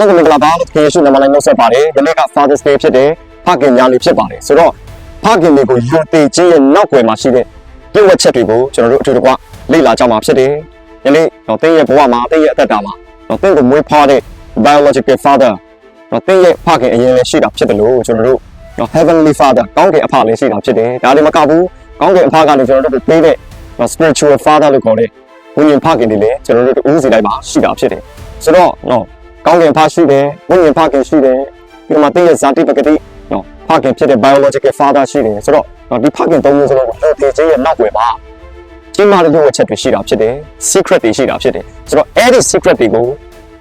လုံးကိုမင်္ဂလာပါလို့ခင်ယေရှုနာမနဲ့နှုတ်ဆက်ပါတယ်။ယနေ့က Father's Day ဖြစ်တယ်။ဖခင်ညာလေးဖြစ်ပါတယ်။ဆိုတော့ဖခင်တွေကိုယုံကြည်ခြင်းရဲ့နောက်ွယ်မှာရှိတဲ့ပြည့်ဝချက်တွေကိုကျွန်တော်တို့အထူးတကွလေ့လာကြမှာဖြစ်တယ်။ယနေ့တော့တင်းရဲ့ဘဝမှာတင်းရဲ့အသက်တာမှာတော့တင်းကိုမွေးဖွားတဲ့ biological father တော့တင်းရဲ့ဖခင်အရင်လည်းရှိတာဖြစ်တယ်လို့ကျွန်တော်တို့တော့ heavenly father ကောင်းကင်အဖလည်းရှိတာဖြစ်တယ်။ဒါတွေမကဘူးကောင်းကင်အဖကလည်းကျွန်တော်တို့ကိုပေးတဲ့ spiritual father လို့ခေါ်တဲ့ဝိညာဉ်ဖခင်တွေလည်းကျွန်တော်တို့တူးစီတိုင်းမှာရှိတာဖြစ်တယ်။ဆိုတော့နော် ကောင်းကင်ဖရှိတယ်ဝိညာဉ်ဖခင်ရှိတယ်ဒီမှာတင်းရဲ့ဇာတိပဂတိနော်ဖခင်ဖြစ်တဲ့ biological father ရှိတယ်ဆိုတော့နော်ဒီဖခင်သုံးမျိုးစလုံးကိုလူသေးခြင်းရဲ့နောက်ွယ်မှာကြီးမားတဲ့ဝချက်တွေရှိတာဖြစ်တယ် secret တွေရှိတာဖြစ်တယ်ဆိုတော့အဲ့ဒီ secret တွေကို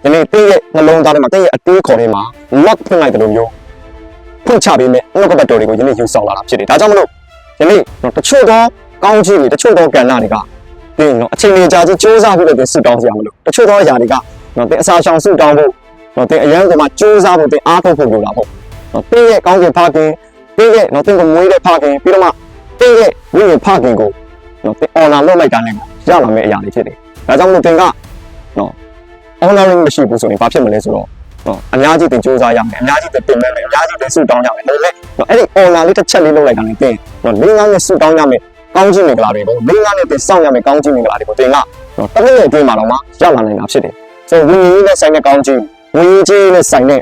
ဒီနေ့တင်းရဲ့နှလုံးသားထဲမှာတင်းရဲ့အတွေးခေါ်ထဲမှာ lock ဖွင့်လိုက်တယ်လို့မျိုးဖွင့်ချပေးမယ်နှုတ်ကပတ်တော်တွေကိုယနေ့ယူဆောင်လာတာဖြစ်တယ်ဒါကြောင့်မလို့ယနေ့နော်တချို့သောကောင်းခြင်းတွေတချို့သောကဏ္ဍတွေကတင်းနော်အချိန်ကြီးကြာကြီးစူးစမ်းဖို့လည်းစစ်တောင်းစရာမလိုတချို့သောအရာတွေက နော်တင်းအစာရှောင်စုတောင်းဖို့နော်တင်းအရန်ကမှစူးစမ်းဖို့တင်းအားထုတ်ဖို့လိုတာပေါ့နော်တင်းရဲ့ကောင်းခြင်းဖခင်တင်းရဲ့နော်တင်းကိုမွေးတဲ့ဖခင်ပြီးတော့မှတင်းရဲ့ဝိညာဉ်ဖခင်ကိုနော်တင်း honor လုပ်လိုက်တာနဲ့ရလာမယ့်အရာတွေဖြစ်တယ်ဒါကြောင့်မလို့တင်းကနော် honoring မရှိဘူးဆိုရင်ဘာဖြစ်မလဲဆိုတော့နော်အများကြီးတင်စူးစမ်းရမယ်အများကြီးတင်ပြင်မယ်အများကြီးတင်စုတောင်းရမယ်ဒါပေမဲ့နော်အဲ့ဒီ honor လေးတစ်ချက်လေးလုပ်လိုက်တာနဲ့တင်းနော်လေးငါးနဲ့စုတောင်းရမယ်ကောင်းခြင်းမင်္ဂလာတွေကိုလေးငါးနဲ့တင်စောင့်ရမယ်ကောင်းခြင်းမင်္ဂလာတွေကိုတင်းကနော်တစ်နေ့အတွင်းမှာတော့မှရလာနိုင်တာဖြစ်တယ် ဆိုတော့ဝိညာဉ်ရေးနဲ့ဆိုင်တဲ့ကောင်းခြင်းဝိညာဉ်ကြီးနဲ့ဆိုင်တဲ့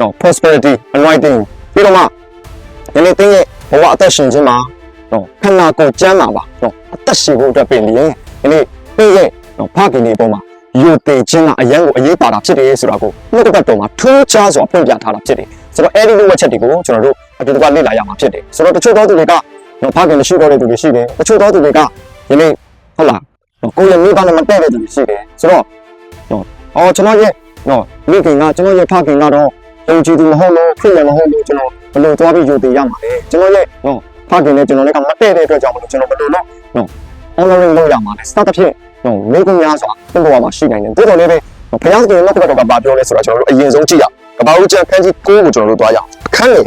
နော် prosperity anointing ပြီးတော့မှဒီနေ့တင်းရဲ့ဘဝအသက်ရှင်ခြင်းမှာနော်ခန္ဓာကိုယ်ကျမ်းမှာပါနော်အသက်ရှင်ဖို့အတွက်ပြင်ပြီးရင်ဒီနေ့တင်းရဲ့နော်ဖခင်ဒီအပေါ်မှာယူတင်ခြင်းကအရန်ကိုအရေးပါတာဖြစ်တယ်ဆိုတာကိုနှုတ်ကပတ်တော်မှာထူးခြားစွာဖွင့်ပြထားတာဖြစ်တယ်ဆိုတော့အဲ့ဒီလိုဝက်ချက်တွေကိုကျွန်တော်တို့အတူတကွလေ့လာရမှာဖြစ်တယ်ဆိုတော့တချို့သောသူတွေကနော်ဖခင်မရှိတော့တဲ့သူတွေရှိတယ်တချို့သောသူတွေကဒီနေ့ဟုတ်လားနော်ကိုယ်ရဲ့မိဘနဲ့မတည့်တဲ့သူတွေရှိတယ်ဆိုတော့နော် အော်ကျွန်တော်ရဲ့နော်မိခင်ကကျွန်တော်ရဲ့ဖခင်ကတော့ယုံကြည်သူမဟုတ်လို့ဖြစ်လည်းမဟုတ်လို့ကျွန်တော်ဘယ်လိုသွားပြီးယူတင်ရမှာလဲကျွန်တော်ရဲ့နော်ဖခင်နဲ့ကျွန်တော်လည်းကမတည့်တဲ့အတွက်ကြောင့်မလို့ကျွန်တော်ဘယ်လိုလုပ်နော် honoring လုပ်ရမှာလဲ start ဖြစ်ဟိုမိကုများစွာသင်ပေါ်မှာရှိနိုင်တယ်တိုးတော်လေးပဲဘုရားသခင်လောကဘက်ကဘာပြောလဲဆိုတော့ကျွန်တော်တို့အရင်ဆုံးကြည့်ရကဘာဦးကျန်ခန်းကြီး9ကိုကျွန်တော်တို့သွားရအောင်အခန်းလေ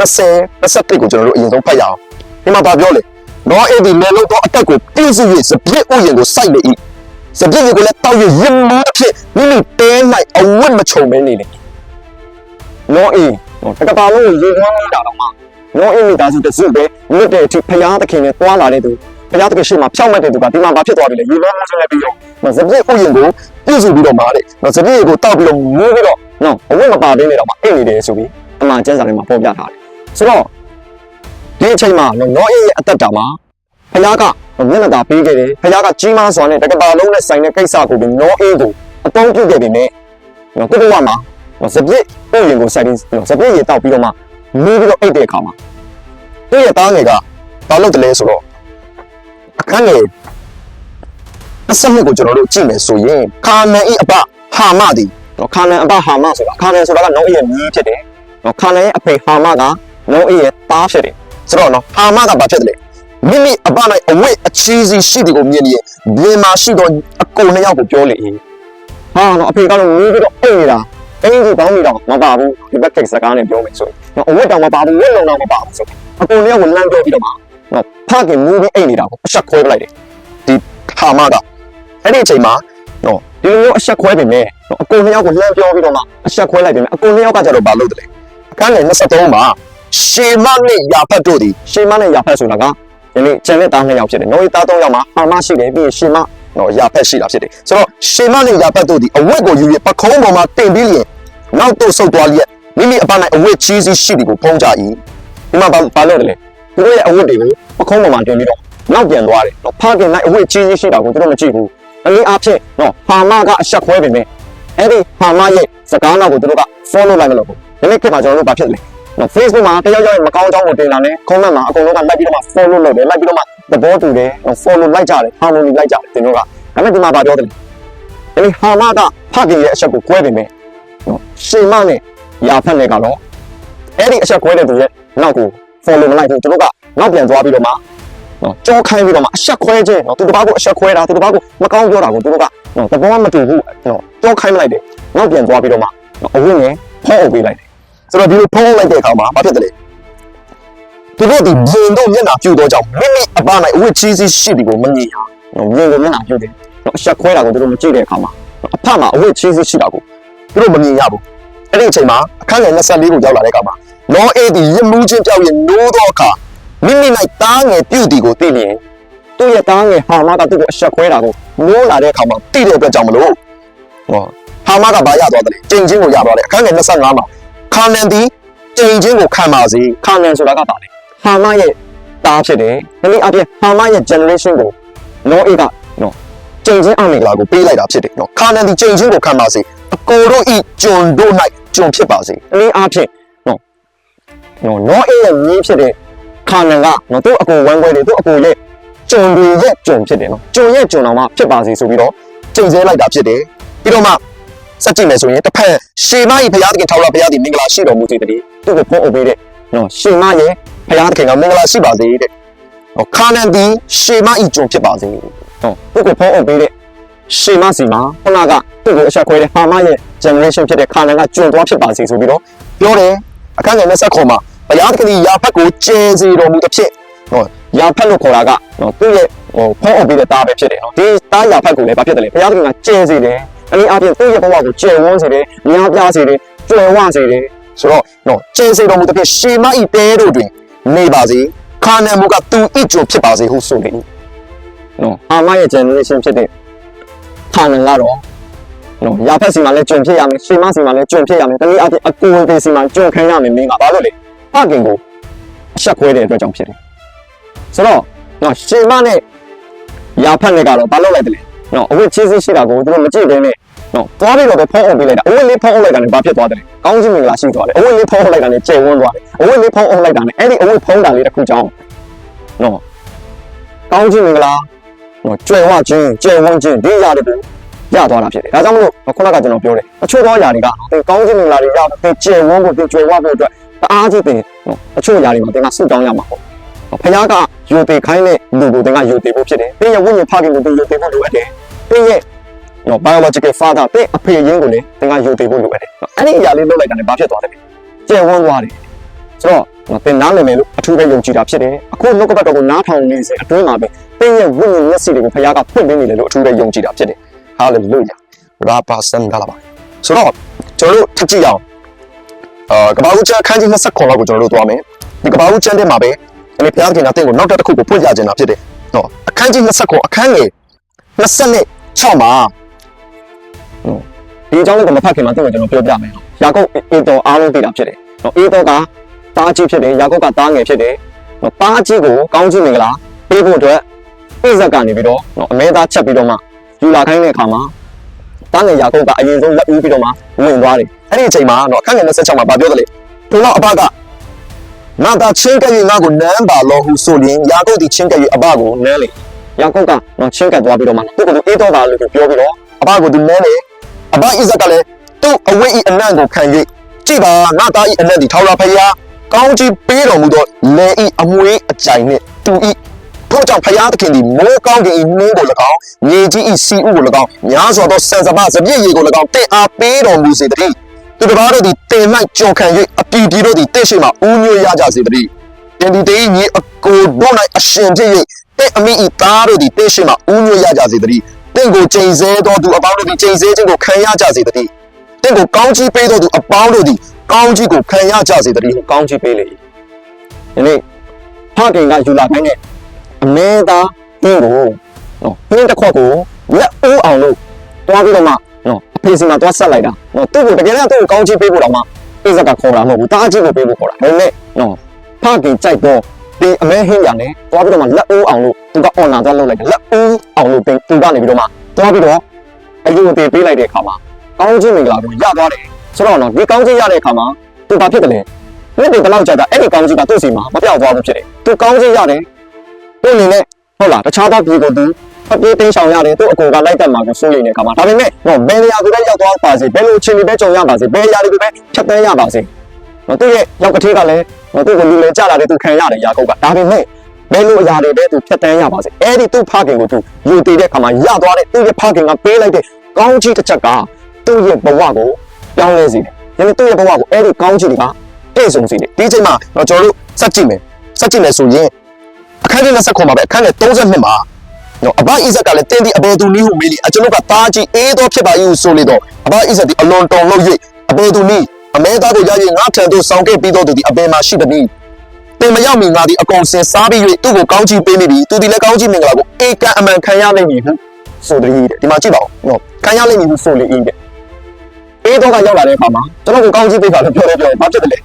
20 21ကိုကျွန်တော်တို့အရင်ဆုံးဖတ်ရအောင်ဒီမှာဘာပြောလဲနောအေဒီလေလို့တော့အတက်ကိုပြည့်စုံ၍စပြည့်ဥယျာဉ်ကိုစိုက်လေ၏ စပြည့်ကိုလည်းတောက်ရရင်မိုးဖြစ်မိမိတဲ၌အဝတ်မချုံမဲနေလေနောအေတကပါလုံးရေဝမ်းနေတာတော့မှနောအေမိသားစုတစုပဲမြတ်တဲ့အထိဘုရားသခင်နဲ့တွားလာတဲ့သူဘုရားသခင်ရှေ့မှာဖြောက်မဲ့တဲ့သူကဒီမှာဘာဖြစ်သွားပြီလဲရေဝမ်းမစင်းနဲ့ပြီးတော့နော်စပြည့်ဥယျာဉ်ကိုပြည့်စုံပြီးတော့မာတဲ့နော်စပြည့်ကိုတောက်ပြီးတော့မူးပြီးတော့နော်အဝတ်မပါသေးနေတော့မှအိတ်နေတယ်ဆိုပြီးအမှန်ကျမ်းစာထဲမှာဖော်ပြထားတယ်ဆိုတော့ဒီအချိန်မှာနော်နောအေရဲ့အသက်တာမှာဘုရားက မျက်နှာသာပေးခဲ့တယ်ဘုရားကကြီးမားစွာနဲ့တက္ကပါလုံးနဲ့ဆိုင်တဲ့ကိစ္စကိုဒီနောအေကိုအတောင်းပြုခဲ့တယ်နဲ့နော်ကုတ္တဝမှာနော်စပြည့်ဥယျာဉ်ကိုစိုက်ပြီးနော်စပြည့်ရေတောက်ပြီးတော့မှမူးပြီးတော့အိတ်တဲ့အခါမှာသူ့ရဲ့သားငယ်ကဘာလုပ်တယ်လဲဆိုတော့အခန်းငယ်အစမြစ်ကိုကျွန်တော်တို့ကြည့်မယ်ဆိုရင်ခါနန်ဤအပဟာမသည်နော်ခါနန်အပဟာမဆိုတာခါနန်ဆိုတာကနောအေရဲ့မြီးဖြစ်တယ်နော်ခါနန်ရဲ့အဖေဟာမကနောအေရဲ့သားဖြစ်တယ်ဆိုတော့နော်ဟာမကဘာဖြစ်တယ်လဲ မိမိအပ၌အဝိအချီးစီရှိတယ်ကိုမြင်ရင်ဘင်မှာရှိတော့အကုန်နှစ်ယောက်ကိုပြောလေဟာနော်အဖေကတော့မြီးပြီးတော့အိတ်နေတာအင်းကြီးပေါင်းပြီးတော့မပါဘူးဒီဘက်ကိစ္စကားနဲ့ပြောမယ်ဆိုရင်နော်အဝတ်တောင်မပါဘူးဝတ်လုံတော့မပါဘူးဆိုအကုန်နှစ်ယောက်ကိုလမ်းပြောပြီးတော့မှနော်ဖခင်မူးပြီးအိတ်နေတာကိုအဆက်ခွဲပလိုက်တယ်ဒီဟာမကအဲ့ဒီအချိန်မှာနော်ဒီလိုမျိုးအဆက်ခွဲပင်နဲ့နော်အကုန်နှစ်ယောက်ကိုလှမ်းပြောပြီးတော့မှအဆက်ခွဲလိုက်ပင်နဲ့အကုန်နှစ်ယောက်ကကြတော့ဘာလုပ်တယ်လဲအခန်းငယ်23မှာရှေမနဲ့ယာဖတ်တို့ဒီရှေမနဲ့ယာဖတ်ဆိုတာက ဒီနေ့ကျန်တဲ့သားနှစ်ယောက်ဖြစ်တယ်။နော်ဒီသားသုံးယောက်မှာအာမရှိတယ်ပြီးရင်ရှေမနော်ယာဖတ်ရှိတာဖြစ်တယ်။ဆိုတော့ရှေမနဲ့ယာဖတ်တို့ဒီအဝတ်ကိုယူရပခုံးပေါ်မှာတင်ပြီးလျင်နောက်တော့ဆုတ်သွားလျက်မိမိအပ၌အဝတ်ချီးစီးရှိတယ်ကိုဖုံးကြ၏။ဒီမှာဘာဘာလုပ်တယ်လဲ။သူတို့ရဲ့အဝတ်တွေကိုပခုံးပေါ်မှာတင်ပြီးတော့နောက်ပြန်သွားတယ်။နော်ဖခင်၌အဝတ်ချီးစီးရှိတာကိုသူတို့မကြည့်ဘူး။အလေးအားဖြင့်နော်ဟာမကအဆက်ခွဲပေမဲ့အဲ့ဒီဟာမရဲ့စကားနောက်ကိုသူတို့က follow လိုက်မလို့ဘူးဒီနေ့ခေတ်မှာကျွန်တော်တို့ဘာဖြစ်လဲနော် Facebook မှာတယောက်ယောက်ရဲ့မကောင်းကြောင်းကိုတင်လာတယ် comment မှာအကုန်လုံးကလိုက်ပြီးတော့မှ follow လုပ်တယ်လိုက်ပြီးတော့မှသဘောတူတယ်နော် follow လိုက်ကြတယ် harmony လိုက်ကြတယ်တင်တို့ကဒါပေမဲ့ဒီမှာဘာပြောတယ်လဲဒီဟာမကဖခင်ရဲ့အဆက်ကိုကွဲပေမဲ့နော်ရှင်မနဲ့ယာဖက်နဲ့ကတော့အဲ့ဒီအဆက်ကွဲတဲ့သူရဲ့နောက်ကို follow မလိုက်ဘူးသူတို့ကနောက်ပြန်သွားပြီးတော့မှနော်ကြောခိုင်းပြီးတော့မှအဆက်ခွဲခြင်းနော်သူတစ်ပါးကိုအဆက်ခွဲတာသူတစ်ပါးကိုမကောင်းပြောတာကိုသူတို့ကနော်သဘောမတူဘူးနော်ကြောခိုင်းမလိုက်တယ်နောက်ပြန်သွားပြီးတော့မှနော်အဝင်းငယ်ဖောက်အုပ်ပေးလိုက်တယ် ဆိုတော့ဒီလိုဖောက်အုပ်လိုက်တဲ့အခါမှာဘာဖြစ်တယ်လဲသူတို့ဒီဘင်တို့မျက်နှာပြူတော့ကြောင့်မိမိအပနိုင်အဝတ်ချီးစီးရှိတယ်ကိုမမြင်ရနော်မြင်ကိုမျက်နှာပြူတယ်နော်အဆက်ခွဲတာကိုသူတို့မကြည့်တဲ့အခါမှာအဖမှာအဝတ်ချီးစီးရှိတာကိုသူတို့မမြင်ရဘူးအဲ့ဒီအချိန်မှာအခန်းငယ်24ကိုရောက်လာတဲ့အခါမှာနောအေးသည်ရစ်မှုချင်းပြောက်ရင်နိုးသောအခါမိမိ၌တားငယ်ပြုတ်တီကိုသိလျင်သူ့ရဲ့တားငယ်ဟာမကသူ့ကိုအဆက်ခွဲတာကိုနိုးလာတဲ့အခါမှာသိတဲ့အတွက်ကြောင့်မလို့ဟောဟာမကဘာရသွားတယ်ကျိန်ချင်းကိုရသွားတယ်အခန်းငယ်25မှာ ခါနန်သည်ကျိန်ချင်းကိုခံပါစေခါနန်ဆိုတာကပါလေဟာမရဲ့တားဖြစ်တယ်ဒီနေ့အပြင်ဟာမရဲ့ generation ကိုနောအေးကနော်ကျိန်ချင်းအမင်္ဂလာကိုပေးလိုက်တာဖြစ်တယ်နော်ခါနန်ဒီကျိန်ချင်းကိုခံပါစေအကိုတို့ဤကျွန်တို့၌ကျွန်ဖြစ်ပါစေအနည်းအားဖြင့်နော်နော်နောအေးရဲ့မြင်းဖြစ်တဲ့ခါနန်ကနော်သူ့အကိုဝမ်းခွဲတွေသူ့အကိုရဲ့ကျွန်တွေရဲ့ကျွန်ဖြစ်တယ်နော်ကျွန်ရဲ့ကျွန်တော်မှဖြစ်ပါစေဆိုပြီးတော့ကျိန်ဆဲလိုက်တာဖြစ်တယ်ပြီးတော့မှ စက်ကြည့်မယ်ဆိုရင်တစ်ဖက်ရှေမကြီးဘုရားသခင်ထောက်လာဘုရားဒီမင်္ဂလာရှိတော်မူစေတည်းသူ့ကိုဖုံးအုပ်ပေးတဲ့နော်ရှေမရဲ့ဘုရားသခင်ကမင်္ဂလာရှိပါစေတဲ့နော်ခါနန်ဒီရှေမဤကျွန်ဖြစ်ပါစေဟုတ်သူ့ကိုဖုံးအုပ်ပေးတဲ့ရှေမစီမှာခုနကသူ့ကိုအဆက်ခွဲတဲ့ဟာမရဲ့ generation ဖြစ်တဲ့ခါနန်ကကျွံသွားဖြစ်ပါစေဆိုပြီးတော့ပြောတယ်အခန်းငယ်20ခုမှာဘုရားသခင်ဒီယာဖက်ကိုကျဲစီတော်မူတဲ့ဖြစ်ဟောယာဖက်လို့ခေါ်တာကနော်သူ့ရဲ့ဟိုဖုံးအုပ်ပေးတဲ့သားပဲဖြစ်တယ်နော်ဒီသားယာဖက်ကိုလည်းဘာဖြစ်တယ်လဲဘုရားသခင်ကကျဲစီတယ် အနည်းအားဖြင့်သူ့ရဲ့ဘဝကိုကျဲဝန်းစေတယ်များပြားစေတယ်ကျွယ်ဝစေတယ်ဆိုတော့နော်ကျဲစီတော်မူတဲ့ဖြစ်ရှေမဤတဲတို့တွင်နေပါစေခါနန်မူကသူဤကျွံဖြစ်ပါစေဟုဆိုတယ်နော်အာမရဲ့ generation ဖြစ်တဲ့ခါနန်ကတော့နော်ရာဖက်စီမှာလည်းကျွံဖြစ်ရမယ်ရှေမစီမှာလည်းကျွံဖြစ်ရမယ်တနည်းအားဖြင့်အကူအသေးစီမှာကျွံခံရမယ်မင်းကဘာလို့လဲဖခင်ကိုအဆက်ခွဲတဲ့အတွက်ကြောင့်ဖြစ်တယ်ဆိုတော့နော်ရှေမနဲ့ရာဖက်နဲ့ကတော့ဘာလုပ်လိုက်တယ်လဲ နော်အဝတ်ချီးစီးရှိတာကိုသူတို့မကြည့်ဘဲနဲ့နော်သွားပြီးတော့ပဲဖုံးအောင်ပေးလိုက်တာအဝတ်လေးဖုံးအောင်လိုက်တာလည်းဘာဖြစ်သွားတယ်ကောင်းချီးမင်္ဂလာရှိသွားတယ်အဝတ်လေးဖုံးအောင်လိုက်တာလည်းကျယ်ဝန်းသွားတယ်အဝတ်လေးဖုံးအောင်လိုက်တာလည်းအဲ့ဒီအဝတ်ဖုံးတာလေးတစ်ခုကြောင်းနော်ကောင်းချီးမင်္ဂလာနော်ကျွယ်ဝခြင်းကျယ်ဝန်းခြင်းဒီရာတွေကိုရသွားတာဖြစ်တယ်ဒါကြောင့်မလို့ခုနကကျွန်တော်ပြောတယ်အချို့သောယာတွေကသင်ကောင်းချီးမင်္ဂလာတွေရသင်ကျယ်ဝန်းဖို့သင်ကျွယ်ဝဖို့အတွက်တအားကြီးသင်နော်အချို့ယာတွေမှာသင်ကဆုတောင်းရမှာပေါ့ ဖခင်ကယူသေးခိုင်းတဲ့လူကိုသင်ကယူသေးဖို့ဖြစ်တယ်။သင်ရဲ့ဝိညာဉ်ဖခင်ကိုသင်ယူသေးဖို့လိုအပ်တယ်။သင်ရဲ့နော် biological father သင်အဖေရင်းကိုလည်းသင်ကယူသေးဖို့လိုအပ်တယ်။နော်အဲ့ဒီຢာလေးလုပ်လိုက်တာလည်းဘာဖြစ်သွားလဲ။ကျဲဝန်းသွားတယ်။ဆိုတော့နော်သင်နားလည်မယ်လို့အထူးပဲယုံကြည်တာဖြစ်တယ်။အခုနှုတ်ကပတ်တော်ကိုနားထောင်နေစေအတွင်းမှာပဲသင်ရဲ့ဝိညာဉ်မျက်စိတွေကိုဖခင်ကဖွင့်ပေးနေတယ်လို့အထူးပဲယုံကြည်တာဖြစ်တယ်။ hallelujah ရာပါစံကလာပါဆိုတော့ကျွန်တော်တို့ထပ်ကြည့်အောင်အာကပ္ပဦးကျမ်းအခန်းကြီး29လောက်ကိုကျွန်တော်တို့သွားမယ်ဒီကပ္ပဦးကျမ်းထဲမှာပဲ ဒီဘုရားသခင်ကတင့်ကိုနောက်တစ်ခုကိုဖွင့်ပြခြင်းတာဖြစ်တယ်နော်အခန်းကြီး29အခန်းငယ်26မှာဒီအကြောင်းလေးကိုမဖတ်ခင်မှာသူ့ကိုကျွန်တော်ပြောပြမယ်။ယာကုပ်အေတော်အားလုံးသိတာဖြစ်တယ်။နော်အေတော်ကတားကြီးဖြစ်တယ်။ယာကုပ်ကတားငယ်ဖြစ်တယ်။နော်တားကြီးကိုကောင်းကြီးမင်္ဂလာပေးဖို့အတွက်ပြည့်စက်ကနေပြီးတော့နော်အမဲသားချက်ပြီးတော့မှယူလာခိုင်းတဲ့အခါမှာတားငယ်ယာကုပ်ကအရင်ဆုံးလက်ဦးပြီးတော့မှဝင်သွားတယ်။အဲ့ဒီအချိန်မှာနော်အခန်းငယ်26မှာဗာပြောတယ်လေ။သူတော့အဘက ငါသာချင်းကပ်၍ငါကိုနမ်းပါလို့ဟုဆိုရင်ယာကုပ်ဒီချင်းကပ်၍အဘကိုနမ်းလေ။ယာကုပ်ကနော်ချင်းကပ်သွားပြီးတော့မှသူ့ကိုအေတော်ကလို့ပြောပြီးတော့အဘကိုဒီနမ်းလေအဘဣဇက်ကလည်းသူ့အဝိဤအနံ့ကိုခံ၍ကြည်ပါငါသားဤအနံ့ဒီထောက်လာဖယားကောင်းကြီးပေးတော်မူသောလေဤအမွေးအကြိုင်နှင့်သူဤထို့ကြောင့်ဖယားသခင်သည်မိုးကောင်းကင်ဤနှင်းကို၎င်းမြေကြီးဤစီဥကို၎င်းများစွာသောဆန်စပါစပြည့်ရေကို၎င်းတင့်အားပေးတော်မူစေတည်းသူ တစ်ပါးတို့သည်တင်၌ကြော်ခံ၍အပြည်ပြည်တို့သည်တင့်ရှိမှဥညွှတ်ရကြစေတည်းတင်ဒီတေးညီအကိုတို့၌အရှင်ဖြစ်၍တင့်အမိဤသားတို့သည်တင့်ရှိမှဥညွှတ်ရကြစေတည်းတင့်ကိုချိန်ဆသောသူအပေါင်းတို့သည်ချိန်ဆခြင်းကိုခံရကြစေတည်းတင့်ကိုကောင်းချီးပေးသောသူအပေါင်းတို့သည်ကောင်းချီးကိုခံရကြစေတည်းဟုကောင်းချီးပေးလေ၏ယနေ့ဖခင်ကယူလာခိုင်းတဲ့အမဲသားတင့်ကိုနော်နှင်းတစ်ခွက်ကိုလက်ဦးအောင်လို့တွားပြီးတော့မှနော်အ ဖေစီမှာတွားဆက်လိုက်တာနော်သူ့ကိုတကယ်တော့သူ့ကိုကောင်းချီးပေးဖို့တော့မှအိဇက်ကခေါ်တာမဟုတ်ဘူးတားကြီးကိုပေးဖို့ခေါ်တာဒါပေမဲ့နော်ဖခင်ကြိုက်တော့ဒီအမဲဟင်းရနဲ့တွားပြီးတော့မှလက်ဦးအောင်လို့သူက honor သွားလုပ်လိုက်တယ်လက်ဦးအောင်လို့တင်သူကနေပြီးတော့မှတွားပြီးတော့အယူအသေးပေးလိုက်တဲ့အခါမှာကောင်းချီးမင်္ဂလာကိုရသွားတယ်ဆိုတော့နော်ဒီကောင်းချီးရတဲ့အခါမှာသူဘာဖြစ်တယ်လဲနေ့တွေတလောက်ကြာတာအဲ့ဒီကောင်းချီးကသူ့စီမှာမပြောက်သွားဘူးဖြစ်တယ်သူကောင်းချီးရတယ်သူ့အနေနဲ့ဟုတ်လားတခြားသောပြည်ကိုသူ အပြေးတင်းဆောင်ရတယ်သူ့အကူကလိုက်တက်မှာကိုစိုးရိမ်နေတဲ့အခါမှာဒါပေမဲ့နော်ဘယ်နေရာကိုပဲရောက်သွားပါစေဘယ်လိုချင်းတွေပဲကြုံရပါစေဘယ်နေရာတွေကိုပဲဖြတ်သန်းရပါစေနော်သူ့ရဲ့ရောက်ကတိကလည်းနော်သူ့ကိုလူလေကြလာတယ်သူခံရတယ်ယာကုပ်ကဒါပေမဲ့ဘယ်လိုအရာတွေပဲသူဖြတ်တန်းရပါစေအဲ့ဒီသူ့ဖခင်ကိုသူယူတည်တဲ့အခါမှာရသွားတဲ့သူ့ရဲ့ဖခင်ကပေးလိုက်တဲ့ကောင်းချီးတစ်ချက်ကသူ့ရဲ့ဘဝကိုပြောင်းလဲစေတယ်။ဒါနဲ့သူ့ရဲ့ဘဝကိုအဲ့ဒီကောင်းချီးတွေကပြည့်စုံစေတယ်ဒီအချိန်မှာတော့ကျွန်တော်တို့စက်ကြည့်မယ်စက်ကြည့်မယ်ဆိုရင်အခန်းကြီး29မှာပဲအခန်းငယ်32မှာ နော်အဘအိဇက်ကလည်းတင်းဒီအဘေသူနီးဟုမေးလီအကျွန်ုပ်ကသားကြီးအေးတော့ဖြစ်ပါ၏ဟုဆိုလေတော့အဘအိဇက်ဒီအလွန်တုံလို့၍အဘေသူနီးအမဲသားတို့ရရင်ငါထံသို့ဆောင်ခဲ့ပြီးတော့သူဒီအဘေမှာရှိသည်။တင်မရောက်မီငါဒီအကောင်စင်စားပြီး၍သူ့ကိုကောင်းချီးပေးမိပြီ။သူဒီလည်းကောင်းချီးမင်္ဂလာကိုအေကန်အမှန်ခံရနိုင်ပြီဟုဆိုသည်တဲ့ဒီမှာကြည့်ပါဦးနော်ခံရနိုင်ပြီဟုဆိုလေ၏တဲ့အေးတော့ကရောက်လာတဲ့အခါမှာကျွန်တော်ကိုကောင်းကြီးပေးပါလို့ပြောတယ်ပြောတယ်ဘာဖြစ်တယ်လဲ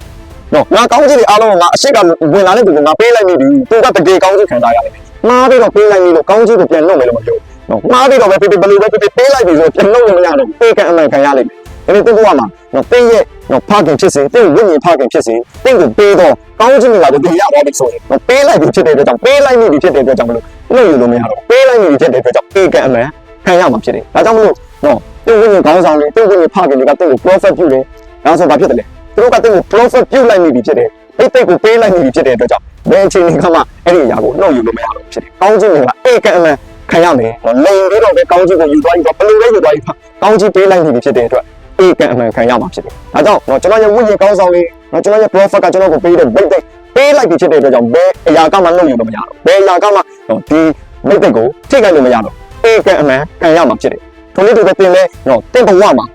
နော်ငါကောင်းကြီးတွေအားလုံးကငါအရှိကဝင်လာတဲ့သူကငါပေးလိုက်မိပြီသူကတကယ်ကောင်းကြီးခံစားရတယ် မှားပြီးတော့ပေးလိုက်မိလို့ကောင်းကြီးကိုပြန်လုပ်မယ်လို့မပြောနော်မှားပြီးတော့ပဲပေးပေးဘယ်လိုပဲပေးပေးပေးလိုက်ပြီဆိုပြန်လုပ်လို့မရတော့ပေးကန်အမှန်ခံရလိမ့်မယ်ဒါပေမဲ့သူကမှနော်တင်းရဲ့နော်ဖခင်ဖြစ်စေတင်းဝိညာဉ်ဖခင်ဖြစ်စေတင်းကိုပေးတော့ကောင်းကြီးမင်္ဂလာကိုတင်ရသွားပြီဆိုရင်နော်ပေးလိုက်ပြီဖြစ်တဲ့အတွက်ကြောင့်ပေးလိုက်မိပြီဖြစ်တဲ့အတွက်ကြောင့်မလို့လို့ယူလို့မရတော့ပေးလိုက်မိပြီဖြစ်တဲ့အတွက်ကြောင့်ပေးကန်အမှန်ခံရမှာဖြစ်တယ်ဒါကြောင့်မလို့နော်တင်းဝိညာဉ်ခေါင်းဆောင်တွေတင်းဝိညာဉ်ဖခင်တွေကတင်းကို prophet ပြုတယ်ဒါဆိုဘာဖြစ်တယ်လဲသူတို့ကတင်းကို prophet ပြုလိုက်မိပြီဖြစ်တယ် အိတ်တိတ်ကိုပေးလိုက်မိပြီဖြစ်တဲ့အတွက်ကြောင့်ဘယ်အချိန်ကမှအဲ့ဒီအရာကိုနှုတ်ယူလို့မရတော့ဖြစ်တယ်ကောင်းခြင်းကအေကန်အမှန်ခံရမယ်နော်လိန်ပြီးတော့ပဲကောင်းခြင်းကိုယူသွားပြီးတော့ဘယ်လိုလဲယူသွားပြီးကောင်းခြင်းပေးလိုက်မိပြီဖြစ်တဲ့အတွက်အေကန်အမှန်ခံရမှာဖြစ်တယ်ဒါကြောင့်နော်ကျွန်တော်ရဲ့ဝိညာဉ်ကောင်းဆောင်လေးနော်ကျွန်တော်ရဲ့ prophet ကကျွန်တော်ကိုပေးတဲ့ဘိတ်တိတ်ပေးလိုက်ပြီဖြစ်တဲ့အတွက်ကြောင့်ဘယ်အရာကမှနှုတ်ယူလို့မရတော့ဘယ်အရာကမှနော်ဒီဘိတ်တိတ်ကိုထိခိုက်လို့မရတော့အေကန်အမှန်ခံရမှာဖြစ်တယ်ထိုနည်းတူပဲတင်လဲနော်တင့်ဘဝမှာ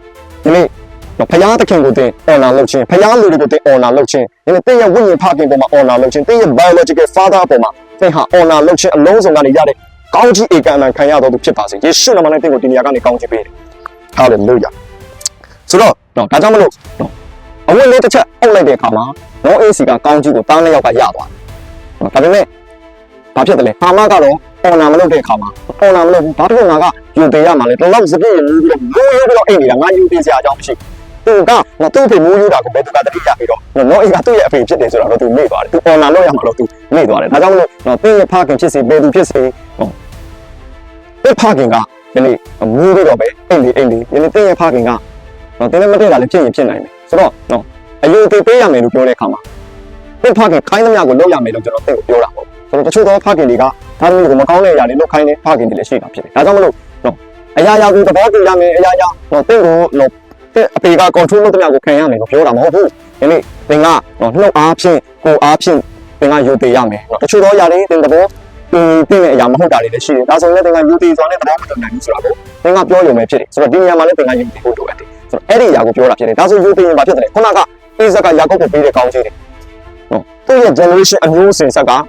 ဒီနေ့ နော်ဖယားသခင်ကိုတင် honor လုပ်ခြင်းဖယားလူတွေကိုတင် honor လုပ်ခြင်းဒီနေ့တင်းရဲ့ဝိညာဉ်ဖခင်ပေါ်မှာ honor လုပ်ခြင်းတင်းရဲ့ biological father ပေါ်မှာတင်ဟာ honor လုပ်ခြင်းအလုံးစုံကနေရတဲ့ကောင်းကြီးဧကန်အမှန်ခံရတော်သူဖြစ်ပါစေယေရှုနာမနဲ့တင်ကိုဒီနေရာကနေကောင်းချီးပေးတယ် hallelujah ဆိုတော့နော်ဒါကြောင့်မလို့နော်အဝတ်လေးတစ်ချက်အုပ်လိုက်တဲ့အခါမှာနော် AC ကကောင်းကြီးကိုတားနှစ်ယောက်ကရသွားတယ်နော်ဒါပေမဲ့ဘာဖြစ်တယ်လဲဟာမကတော့ honor မလုပ်တဲ့အခါမှာ honor မလုပ်ဘူးဘာဖြစ်လို့ငါကယူပေးရမှာလဲတော့လောက်စပြည့်ရလို့ပြီးတော့မိုးရိုးပြီးတော့အိတ်နေတာငါယူပေးစရာအကြောင်းမရှိဘူး သူကနော်သူ့အဖေမိုးယူတာကိုပဲသူကတတိယပြီးတော့နော်အေးကသူ့ရဲ့အဖေဖြစ်တယ်ဆိုတော့သူမေ့သွားတယ်သူ honor လုပ်ရမှာလို့သူမေ့သွားတယ်ဒါကြောင့်မလို့နော်တင်းရဲ့ဖခင်ဖြစ်စေဘယ်သူဖြစ်စေနော်တင်းဖခင်ကယနေ့မူးပြီးတော့ပဲအိတ်လေးအိတ်လေးယနေ့တင်းရဲ့ဖခင်ကနော်တင်းလည်းမတည့်တာလည်းဖြစ်ရင်ဖြစ်နိုင်တယ်ဆိုတော့နော်အယူသေးပေးရမယ်လို့ပြောတဲ့အခါမှာတင်းဖခင်ခိုင်းသမျှကိုလုပ်ရမယ်လို့ကျွန်တော်တင်းကိုပြောတာပေါ့ဆိုတော့တချို့သောဖခင်တွေကဒါမျိုးကိုမကောင်းတဲ့အရာတွေလုပ်ခိုင်းတဲ့ဖခင်တွေလည်းရှိတာဖြစ်တယ်ဒါကြောင့်မလို့နော်အရာရာကိုသဘောတူရမယ်အရာရာနော်တင်းကိုနော်တဲ့ အပေက control လုပ်တဲ့များကိုခံရမယ်လို့ပြောတာမဟုတ်ဘူး။ဒီနေ့သင်ကနော်နှုတ်အားဖြင့်ကိုယ်အားဖြင့်သင်ကယူသေးရမယ်။နော်တချို့သောຢာတွေသင်သဘောဒီသိတဲ့အရာမဟုတ်တာတွေလည်းရှိတယ်။ဒါဆိုရင်လည်းသင်ကယူသေးဆိုတာနဲ့သဘောမတူနိုင်ဘူးဆိုတာကိုသင်ကပြောရုံပဲဖြစ်တယ်။ဆိုတော့ဒီနေရာမှာလည်းသင်ကယူသေးဖို့လိုအပ်တယ်။ဆိုတော့အဲ့ဒီຢာကိုပြောတာဖြစ်တယ်။ဒါဆိုယူသေးရင်ဘာဖြစ်တယ်လဲ။ခုနကအိဇက်ကယာကုပ်ကိုပေးတဲ့ကောင်းချီးတွေ။နော်သူ့ရဲ့ generation အမျိုးအစဉ်ဆက်ကနော်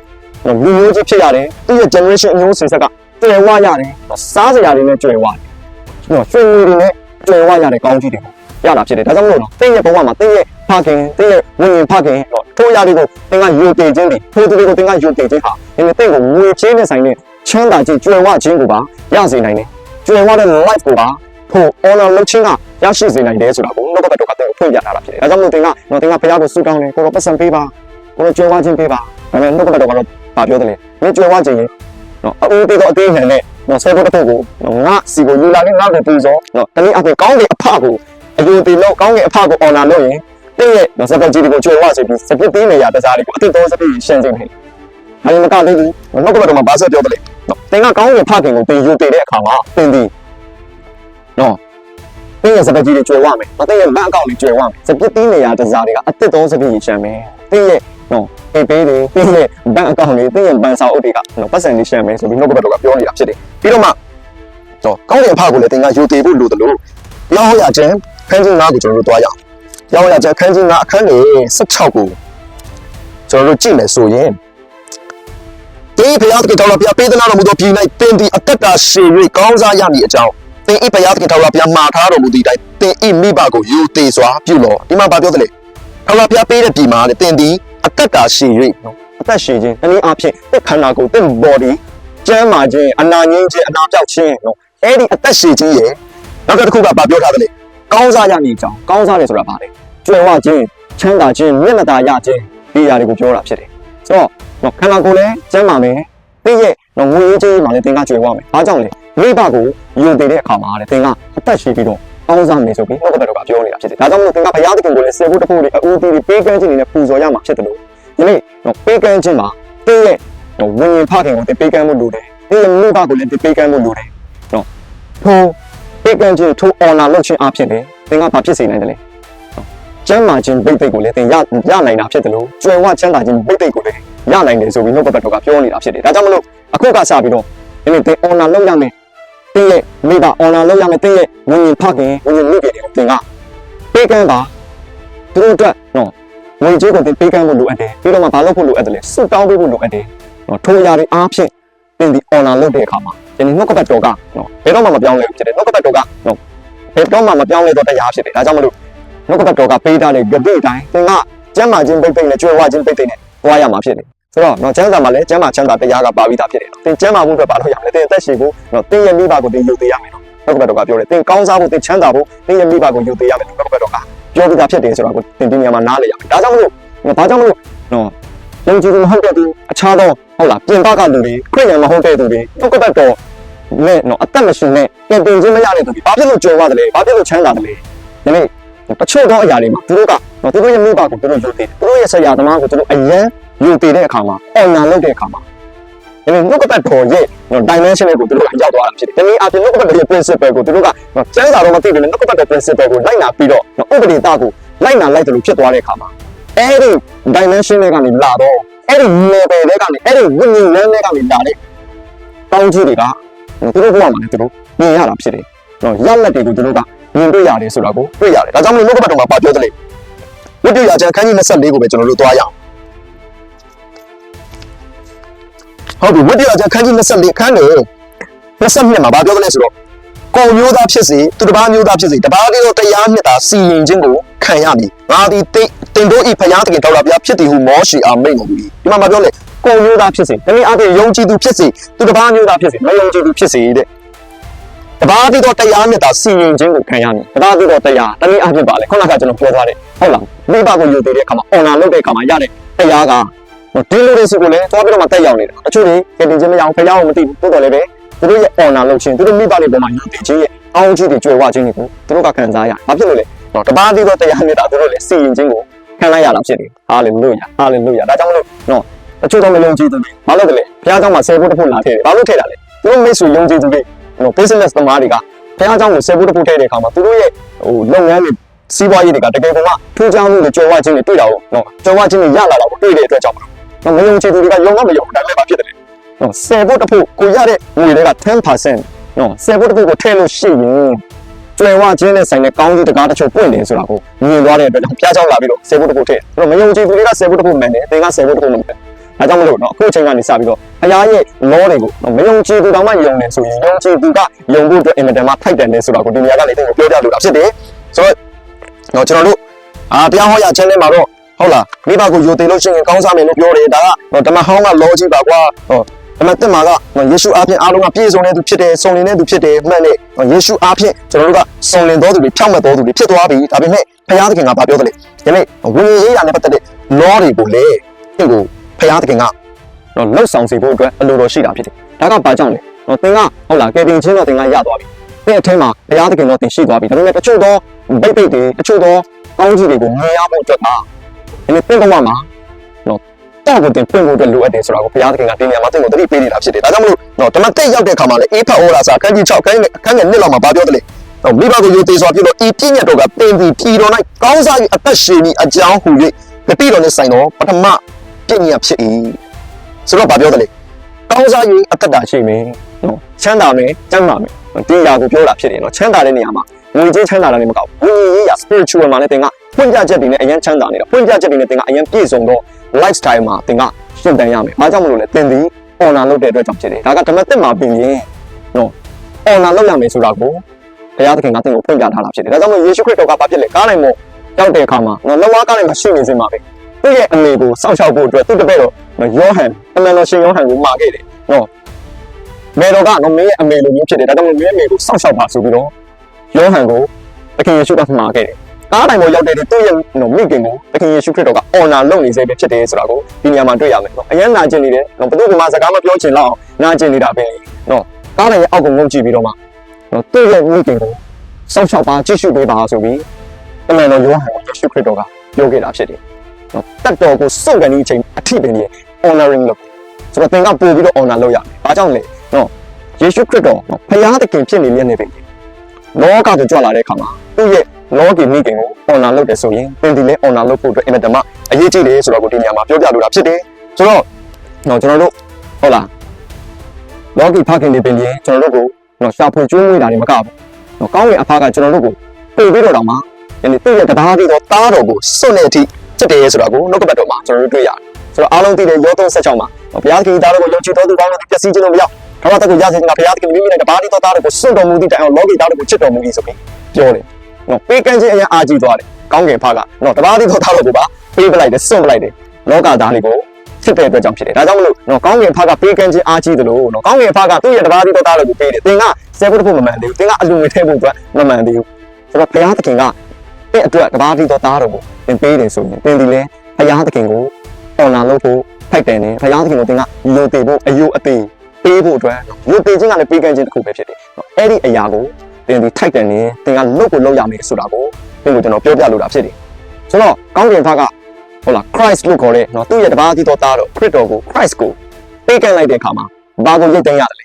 လူမျိုးကြီးဖြစ်ရတယ်။သူ့ရဲ့ generation အမျိုးအစဉ်ဆက်ကကျွယ်ဝရတယ်။နော်စားစရာတွေနဲ့ကျွယ်ဝတယ်။နော်ရွှေငွေတွေနဲ့ကျွယ်ဝရတဲ့ကောင်းချီးတွေပေါ့ ရတာဖြစ်တယ်ဒါကြောင့်မလို့နော်တင်းရဲ့ဘဝမှာတင်းရဲ့ဖခင်တင်းရဲ့ဝိညာဉ်ဖခင်တော့ထိုးရလေးကိုတင်းကယူတည်ခြင်းတွေထိုးသူတွေကိုတင်းကယူတည်ခြင်းဟာဒီနေ့တင်းကိုငွေချင်းနဲ့ဆိုင်တဲ့ချမ်းသာခြင်းကျွယ်ဝခြင်းကိုပါရစေနိုင်တယ်ကျွယ်ဝတဲ့ life ကိုပါဖို့ honor လုပ်ခြင်းကရရှိစေနိုင်တယ်ဆိုတာကိုလောကဘက်တော့ကတင်းကိုဖွင့်ပြထားတာဖြစ်တယ်ဒါကြောင့်မလို့တင်းကနော်တင်းကဘုရားကိုဆုတောင်းတယ်ကိုတော့ပတ်စံပေးပါကိုတော့ကျွယ်ဝခြင်းပေးပါဒါပေမဲ့လောကဘက်တော့ကတော့ဗာပြောတယ်လေမင်းကျွယ်ဝခြင်းရင်နော်အဦးသေးတော့အသေးဟန်နဲ့နော်ဆွဲဖို့တစ်ဖက်ကိုနော်ငါစီကိုယူလာနဲ့ငါကိုပူဇော်နော်တနည်းအားဖြင့်ကောင်းတဲ့အဖကို အယူတီလောက်ကောင်းတဲ့အဖကိုအော်နာလို့ရင်တင်းရဲ့စပက်ကြီးတွေကိုကျွေဝဆိုပြီးစပစ်သေးနေရတစားတွေကိုအတိတ်သောစပစ်ရှင်းခြင်းနေ။အဲဒီမကလေးကြီးနောက်ကဘက်တော့မှဘာဆက်ပြောတယ်လဲ။နော်တင်းကကောင်းရဲ့ဖခင်ကိုတင်ယူတည်တဲ့အခါမှာတင်းဒီနော်တင်းရဲ့စပက်ကြီးတွေကျွေဝမယ်။တင်းရဲ့ဘဏ်အကောင့်တွေကျွေဝမယ်။စပစ်သေးနေရတစားတွေကအတိတ်သောစပစ်ရှင်းမယ်။တင်းရဲ့နော်အေးပေးတွေတင်းရဲ့ဘဏ်အကောင့်တွေတင်းရဲ့ဘဏ်စာအုပ်တွေကနော်ပတ်စံလေးရှင်းမယ်ဆိုပြီးနောက်ကဘက်တော့ကပြောနေတာဖြစ်တယ်။ပြီးတော့မှတော့ကောင်းရဲ့အဖကိုလည်းတင်းကယူတည်ဖို့လိုတယ်လို့ရောင်းရခြင်း ခန်းကြီးငါးကိုကျွန်တော်တို့တွားရအောင်။ရောင်းရခြင်းခန်းကြီးငါးအခန်းကြီး16ကိုကျွန်တော်တို့ကြည့်မယ်ဆိုရင်တေးဖယားတကယ်တော်လာပြပေးသနာတော်မူသောပြည်၌တင်းဒီအသက်တာရှည်၍ကောင်းစားရမည်အကြောင်းတင်းဤဖယားတကယ်တော်လာပြမှာထားတော်မူသည့်တိုင်တင်းဤမိဘကိုယူသေးစွာပြုလောဒီမှာဘာပြောသလဲတော်လာပြပေးတဲ့ပြည်မှာလေတင်းဒီအသက်တာရှည်၍နော်အသက်ရှည်ခြင်းတနည်းအားဖြင့်တစ်ခန္ဓာကိုယ်တစ် body ကျမ်းမာခြင်းအနာငြိမ်းခြင်းအနာပြောက်ခြင်းနော်အဲ့ဒီအသက်ရှည်ခြင်းရဲ့နောက်တစ်ခုကဘာပြောထားသလဲ ကောင်းစားရမည်အကြောင်းကောင်းစားတယ်ဆိုတာဘာလဲကျွယ်ဝခြင်းချမ်းသာခြင်းမျက်နှာသာရခြင်းဒီအရာတွေကိုပြောတာဖြစ်တယ်ဆိုတော့နော်ခန္ဓာကိုယ်လည်းကျမ်းမာမယ်သိရဲ့နော်ငွေရေးခြင်းမှာလည်းသင်ကကျွယ်ဝမယ်ဘာကြောင့်လဲမိဘကိုယူတည်တဲ့အခါမှာတဲ့သင်ကအသက်ရှည်ပြီးတော့ကောင်းစားမယ်ဆိုပြီးနှုတ်ကပတ်တော်ကပြောနေတာဖြစ်တယ်ဒါကြောင့်မလို့သင်ကဘုရားသခင်ကိုလည်းစေဖို့တဖို့တွေအဦးတီးတွေပေးကမ်းခြင်းတွေနဲ့ပူဇော်ရမှာဖြစ်တယ်လို့ဒီနေ့နော်ပေးကမ်းခြင်းမှာသင်ရဲ့နော်ဝိညာဉ်ဖခင်ကိုသင်ပေးကမ်းမှုလိုတယ်သင်ရဲ့မိဘကိုလည်းသင်ပေးကမ်းမှုလိုတယ်နော်ထို ပေးကမ်းခြင်းထို honor လုပ်ခြင်းအဖြစ်လေသင်ကဘာဖြစ်စေနိုင်တယ်လဲကျမ်းမာခြင်းပိတ်ပိတ်ကိုလည်းသင်ရရနိုင်တာဖြစ်တယ်လို့ကျွယ်ဝချမ်းသာခြင်းပိတ်ပိတ်ကိုလည်းရနိုင်တယ်ဆိုပြီးနှုတ်ကပတ်တော်ကပြောနေတာဖြစ်တယ်ဒါကြောင့်မလို့အခုကစပြီးတော့သဒီနေ့သင် honor လုပ်ရမယ်သင်ရဲ့မိဘ honor လုပ်ရမယ်သင်ရဲ့ဝิญဉ်ဖခင်ဝิญဉ်မိခင်တွေကိုသင်ကပေးကမ်းပါသူတို့အတွက်နော်ငွေကြေးကိုသင်ပေးကမ်းဖို့လိုအပ်တယ်ပြီးတော့မှဘာလုပ်ဖို့လိုအပ်တယ်လဲစုတောင်းပေးဖို့လိုအပ်တယ်နော်ထိုအရာတွေအားဖြင့် သင်ဒီ honor လုပ်တဲ့အခါမှာဒီနေ့နှုတ်ကပတ်တော်ကနော်ဘယ်တော့မှမပြောင်းလဲဘူးဖြစ်တယ်နှုတ်ကပတ်တော်ကနော်ဘယ်တော့မှမပြောင်းလဲတော့တရားဖြစ်တယ်ဒါကြောင့်မလို့နှုတ်ကပတ်တော်ကပေးထားတဲ့ဂတိအတိုင်းသင်ကကျမ်းမာခြင်းပိတ်ပိတ်နဲ့ကြွယ်ဝခြင်းပိတ်ပိတ်နဲ့သွားရမှာဖြစ်တယ်ဆိုတော့နော်ကျမ်းစာမှာလည်းကျမ်းမာချမ်းသာတရားကပါပြီးသားဖြစ်တယ်နော်သင်ကျမ်းမာဖို့အတွက်ဘာလို့ရမလဲသင်အသက်ရှင်ဖို့နော်သင်ရဲ့မိဘကိုသင်ယူသေးရမယ်နော်နှုတ်ကပတ်တော်ကပြောတယ်သင်ကောင်းစားဖို့သင်ချမ်းသာဖို့သင်ရဲ့မိဘကိုယူသေးရမယ်နှုတ်ကပတ်တော်ကပြောပြီးသားဖြစ်တယ်ဆိုတော့ကိုသင်ဒီနေရာမှာနားလည်ရမယ်ဒါကြောင့်မလို့နော်ဘာကြောင့်မလို့နော် ယုံကြည်သူမဟုတ်တဲ့သူအခြားသောဟုတ်လားပြင်ပကလူတွေခရိယန်မဟုတ်တဲ့သူတွေနှုတ်ကပတ်တော်နဲ့နော်အသက်မရှင်နဲ့ပြင်ပင်ခြင်းမရတဲ့သူတွေဘာဖြစ်လို့ကြွယ်ဝတယ်လဲဘာဖြစ်လို့ချမ်းသာတယ်လဲဒီနေ့တချို့သောအရာတွေမှာသူတို့ကနော်သူတို့ရဲ့မိဘကိုသူတို့ယူသေးတယ်သူတို့ရဲ့ဆရာသမားကိုသူတို့အယံယူသေးတဲ့အခါမှာအော်နာလုပ်တဲ့အခါမှာဒီနေ့နှုတ်ကပတ်တော်ရဲ့နော် dimension ကိုသူတို့ကရောက်သွားတာဖြစ်တယ်ဒီနေ့အပြင်နှုတ်ကပတ်တော်ရဲ့ principle ကိုသူတို့ကနော်ကျမ်းစာတော့မသိဘူးလေနှုတ်ကပတ်တော် principle ကိုလိုက်နာပြီးတော့နော်ဥပဒေသားကိုလိုက်နာလိုက်တယ်လို့ဖြစ်သွားတဲ့အခါမှာ အဲ့ဒီ dimension တွေကနေလာတော့အဲ့ဒီ level တွေကနေအဲ့ဒီဝိညာဉ်လမ်းတွေကနေလာတဲ့တောင်းကြီးတွေကနော်သူတို့ဘဝမှာလည်းသူတို့မြင်ရတာဖြစ်တယ်နော်ရလက်တွေကိုသူတို့ကမြင်တွေ့ရတယ်ဆိုတာကိုတွေ့ရတယ်ဒါကြောင့်မလို့နှုတ်ကပတ်တော်မှာပြောတယ်လေဝိတ္တရာကျမ်းခန်းကြီး24ကိုပဲကျွန်တော်တို့သွားရအောင်ဟုတ်ပြီဝိတ္တရာကျမ်းခန်းကြီး24ခန်းတယ်22မှာဘာပြောတယ်လဲဆိုတော့ကိုယ်မျိုးသားဖြစ်စေသူတစ်ပါးမျိုးသားဖြစ်စေတပါးတည်းသောတရားမြတ်တာစီရင်ခြင်းကိုခံရမည်ငါသည်တိတ် တင်တို့ဤဖျားတကယ်တော်လာဗျာဖြစ်သည်ဟုမောရှိအားမိန့်တော်မူ၏ဒီမှာမပြောလေကိုယ်မျိုးသားဖြစ်စေတနည်းအားဖြင့်ယုံကြည်သူဖြစ်စေသူတစ်ပါးမျိုးသားဖြစ်စေမယုံကြည်သူဖြစ်စေတဲ့တပါးတည်းသောတရားမြတ်တာစီရင်ခြင်းကိုခံရမည်တပါးတည်းသောတရားတနည်းအားဖြင့်ပါလေခုနကကျွန်တော်ပြောသွားတယ်ဟုတ်လားမိဘကိုယူသေးတဲ့အခါမှာ online လုပ်တဲ့အခါမှာရတဲ့တရားကဒီလိုတွေစီကိုလည်းသွားပြီးတော့မှတက်ရောက်နေတာတချို့တွေကတင်ခြင်းမရအောင်ဖျားအောင်မသိဘူးတိုးတော်လည်းပဲသူတို့ရဲ့ honor လုပ်ခြင်းသူတို့မိဘတွေပေါ်မှာယူတည်ခြင်းရဲ့အောင်းကြီးတွေကြွယ်ဝခြင်းတွေကိုသူတို့ကခံစားရ။ဘာဖြစ်လို့လဲ။တော့တပါးသေးသောတရားမြတ်တာသူတို့လည်းစီရင်ခြင်းကို ခံလိုက်ရတာဖြစ်တယ်။ဟာလေလုယာ။ဟာလေလုယာ။ဒါကြောင့်မလို့နော်တချို့တော့မယုံကြည်သူတွေဘာလို့လဲ။ဘုရားကျောင်းမှာဆယ်ဖို့တစ်ဖို့လာထည့်တယ်။ဘာလို့ထည့်တာလဲ။သူတို့မိတ်ဆွေယုံကြည်သူတွေနော် business သမားတွေကဘုရားကျောင်းကိုဆယ်ဖို့တစ်ဖို့ထည့်တဲ့အခါမှာသူတို့ရဲ့ဟိုလုပ်ငန်းတွေစီးပွားရေးတွေကတကယ်ကမှထူးခြားမှုတွေကြွယ်ဝခြင်းတွေတွေ့တာကိုနော်ကြွယ်ဝခြင်းတွေရလာတာကိုတွေ့တဲ့အတွက်ကြောင့်မလို့နော်မယုံကြည်သူတွေကယုံတော့မယုံဘူးဒါလည်းဘာဖြစ်တယ်လဲ။နော်ဆယ်ဖို့တစ်ဖို့ကိုရတဲ့ငွေတွေက10%နော်ဆယ်ဖို့တစ်ဖို့ကိုထည့်လို့ရှိရင် ကျွယ်ဝခြင်းနဲ့ဆိုင်တဲ့ကောင်းကြီးတကားတချို့ပွင့်တယ်ဆိုတာကိုမြင်သွားတဲ့အတွက်ကြောင့်ပြားချောင်းလာပြီးတော့ဆယ်ဖို့တစ်ဖို့ထည့်အဲ့တော့မယုံကြည်သူတွေကဆယ်ဖို့တစ်ဖို့မှန်တယ်သင်ကဆယ်ဖို့တစ်ဖို့မမှန်ဒါကြောင့်မလို့နော်အခုအချိန်ကနေစပြီးတော့အရာရဲ့ law တွေကိုနော်မယုံကြည်သူတောင်မှယုံတယ်ဆိုရင်ယုံကြည်သူကယုံဖို့အတွက်အင်မတန်မှထိုက်တန်တယ်ဆိုတာကိုဒီနေရာကနေသင်ကိုပြောပြလိုတာဖြစ်တယ်ဆိုတော့နော်ကျွန်တော်တို့အာတရားဟောရာ channel မှာတော့ဟုတ်လားမိဘကိုယိုသေးလို့ရှိရင်ကောင်းစားမယ်လို့ပြောတယ်ဒါကတော့ဓမ္မဟောင်းက law ကြီးပါကွာဟော ဓမ္မတက်မှာကယေရှုအားဖြင့်အားလုံးကပြည့်စုံတဲ့သူဖြစ်တယ်စုံလင်တဲ့သူဖြစ်တယ်မှန်တယ်ယေရှုအားဖြင့်ကျွန်တော်တို့ကစုံလင်တော်သူတွေဖြောင့်မတ်တော်သူတွေဖြစ်သွားပြီဒါပေမဲ့ဘုရားသခင်ကဘာပြောသလဲဒီနေ့ဝိညာဉ်ရေးရာနဲ့ပတ်သက်တဲ့ law တွေကိုလေဒီကိုဘုရားသခင်ကတော့လှုပ်ဆောင်စေဖို့အတွက်အလိုတော်ရှိတာဖြစ်တယ်။ဒါကဘာကြောင့်လဲ။တော့သင်ကဟုတ်လားကယ်တင်ချင်းတော့သင်ကရသွားပြီ။သင်အထက်မှာဘုရားသခင်တော့သင်ရှိသွားပြီ။ဒါပေမဲ့တချို့သောဗိတ်ဗိတ်တွေတချို့သောကောင်းကြီးတွေကိုမြင်ရဖို့အတွက်ဒါဒီနေ့သင်ကမှမှာ တော့တော့ကိုသင်ဖွင့်ဖို့အတွက်လိုအပ်တယ်ဆိုတာကိုဘုရားသခင်ကတင်ပြမှာသင်ကိုတတိပေးနေတာဖြစ်တယ်။ဒါကြောင့်မလို့တော့ဓမ္မတက်ရောက်တဲ့အခါမှာလည်းအေးဖတ်ဩလာစာအခန်းကြီး6အခန်းကြီးအခန်းကြီး1လောက်မှာဘာပြောတယ်လဲ။တော့မိဘကိုယိုသေးစွာပြုလို့ဤပြည့်ညတ်တော်ကသင်သည်ပြည်တော်၌ကောင်းစား၍အသက်ရှင်၏အကြောင်းဟူ၍ဂတိတော်နှင့်ဆိုင်သောပထမပြည့်ညတ်ဖြစ်၏။ဆိုတော့ဘာပြောတယ်လဲ။ကောင်းစား၍အသက်တာရှိမယ်နော်ချမ်းသာမယ်ကျမ်းမာမယ်ဒီຢာကိုပြောတာဖြစ်တယ်နော်ချမ်းသာတဲ့နေရာမှာ ငွေကြေးချမ်းသာတာလည်းမကောက်ဘူးဝိညာဉ်ရေးရာ spiritual မှာလည်းသင်ကဖွင့်ပြချက်တွေနဲ့အရင်ချမ်းသာနေတာဖွင့်ပြချက်တွေနဲ့သင်ကအရင်ပြည့်စုံတော့ lifestyle မှာသင်ကရှင်းတန်ရမယ်။ဘာကြောင့်မလို့လဲသင်သည် honor လုပ်တဲ့အတွက်ကြောင့်ဖြစ်တယ်ဒါကဓမ္မသစ်မှာပြင်ရင်နော် honor လုပ်ရမယ်ဆိုတာကိုဘုရားသခင်ကသင်ကိုဖွင့်ပြထားတာဖြစ်တယ်ဒါကြောင့်မို့ယေရှုခရစ်တော်ကဘာဖြစ်လဲကားနိုင်မို့ရောက်တဲ့အခါမှာနော်လက်ဝါးကားနိုင်မှာရှိနေစင်ပါပဲသူ့ရဲ့အမေကိုစောင့်ရှောက်ဖို့အတွက်သူ့တပည့်တော်ယောဟန်အမှန်တော်ရှင်ယောဟန်ကိုမှာခဲ့တယ်နော်မေတော်ကနော်မင်းရဲ့အမေလိုမျိုးဖြစ်တယ်ဒါကြောင့်မို့မင်းရဲ့အမေကိုစောင့်ရှောက်ပါဆိုပြီးတော့ ယောဟန်ကိုသခင်ယေရှုကမှာခဲ့တယ်ကားနိုင်မို့ရောက်တဲ့သူ့ရဲ့နော်မိခင်ကိုသခင်ယေရှုခရစ်တော်က honor လုပ်နေစေပဲဖြစ်တယ်ဆိုတာကိုဒီနေရာမှာတွေ့ရမယ်နော်အရင်နာကျင်နေတယ်နော်ဘယ်သူကမှစကားမပြောချင်တော့နာကျင်နေတာပဲနော်ကားနိုင်ရဲ့အောက်ကိုငုံကြည့်ပြီးတော့မှနော်သူ့ရဲ့မိခင်ကိုစောင့်ရှောက်ပါကြည့်ရှုပေးပါဆိုပြီးအမှန်တော်ယောဟန်ကိုယေရှုခရစ်တော်ကပြောခဲ့တာဖြစ်တယ်နော်တတ်တော်ကိုစုံကန်ဒီအချိန်အထိပင်ကြီး honoring လုပ်ဆိုတော့သင်ကပို့ပြီးတော့ honor လုပ်ရမယ်။ဘာကြောင့်လဲနော်ယေရှုခရစ်တော်နော်ဖခင်သခင်ဖြစ်နေမြတ်နေပြီ။ လောကကိုကြွလာတဲ့အခါမှာသူ့ရဲ့လောကီမိခင်ကို honor လုပ်တယ်ဆိုရင်သင်ဒီလည်း honor လုပ်ဖို့အတွက်အင်မတန်မှအရေးကြီးတယ်ဆိုတော့ကိုဒီနေရာမှာပြောပြလိုတာဖြစ်တယ်။ဆိုတော့နော်ကျွန်တော်တို့ဟုတ်လားလောကီဖခင်တွေပင်လျင်ကျွန်တော်တို့ကိုနော်ရှာဖွေကျွေးမွေးတာတွေမကဘူးနော်ကောင်းကင်အဖကကျွန်တော်တို့ကိုပြေးပြီးတော့တောင်မှယနေ့သူ့ရဲ့တရားတည်သောတားတော်ကိုစွန့်တဲ့အထိချက်တယ်ဆိုတာကိုနှုတ်ကပတ်တော်မှာကျွန်တော်တို့တွေ့ရတယ်ဆိုတော့အားလုံးသိတဲ့ယော36မှာဘုရားသခင်သားတော်ကိုယုံကြည်တော်သူပေါင်းတို့ပျက်စီးခြင်းလို့မရောက် ခရစ်တော်ကိုရစေခြင်းကဘုရားသခင်မိမိနဲ့တပါးတည်သောတားတော်ကိုစွန့်တော်မူသည့်တိုင်အောင်လောကီသားတော်ကိုချစ်တော်မူ၏ဆိုပြီးပြောတယ်နော်ပေးကမ်းခြင်းအရင်အားကြီးသွားတယ်ကောင်းကင်ဖကနော်တပါးတည်သောတားတော်ကိုပါပေးပလိုက်တယ်စွန့်ပလိုက်တယ်လောကသားတွေကိုချစ်တဲ့အတွက်ကြောင့်ဖြစ်တယ်ဒါကြောင့်မလို့နော်ကောင်းကင်ဖကပေးကမ်းခြင်းအားကြီးတယ်လို့နော်ကောင်းကင်ဖကသူ့ရဲ့တပါးတည်သောတားတော်ကိုပေးတယ်သင်ကဆယ်ဖို့တစ်ဖို့မမှန်သေးဘူးသင်ကအလူငွေထည့်ဖို့အတွက်မမှန်သေးဘူးဆိုတော့ဘုရားသခင်ကတဲ့အတွက်တပါးတည်သောတားတော်ကိုသင်ပေးတယ်ဆိုရင်သင်ဒီလဲဘုရားသခင်ကိုအော်နာလုပ်ဖို့ဖိုက်တယ်နဲ့ဘုရားသခင်ကိုသင်ကယုံတည်ဖို့အယုအသေး ပေးဖို့အတွက်ယုံတည်ခြင်းကလည်းပေးကမ်းခြင်းတစ်ခုပဲဖြစ်တယ်အဲ့ဒီအရာကိုသင်ဒီထိုက်တယ်နဲ့သင်ကလုပ်ကိုလုပ်ရမယ်ဆိုတာကိုသင်ကိုကျွန်တော်ပြောပြလိုတာဖြစ်တယ်ဆိုတော့ကောင်းကင်ဘက်ကဟုတ်လား Christ လို့ခေါ်တဲ့နော်သူ့ရဲ့တပါးတည်သောတားတော်ခရစ်တော်ကို Christ ကိုပေးကမ်းလိုက်တဲ့အခါမှာဘာကိုရိတ်သိမ်းရတယ်လဲ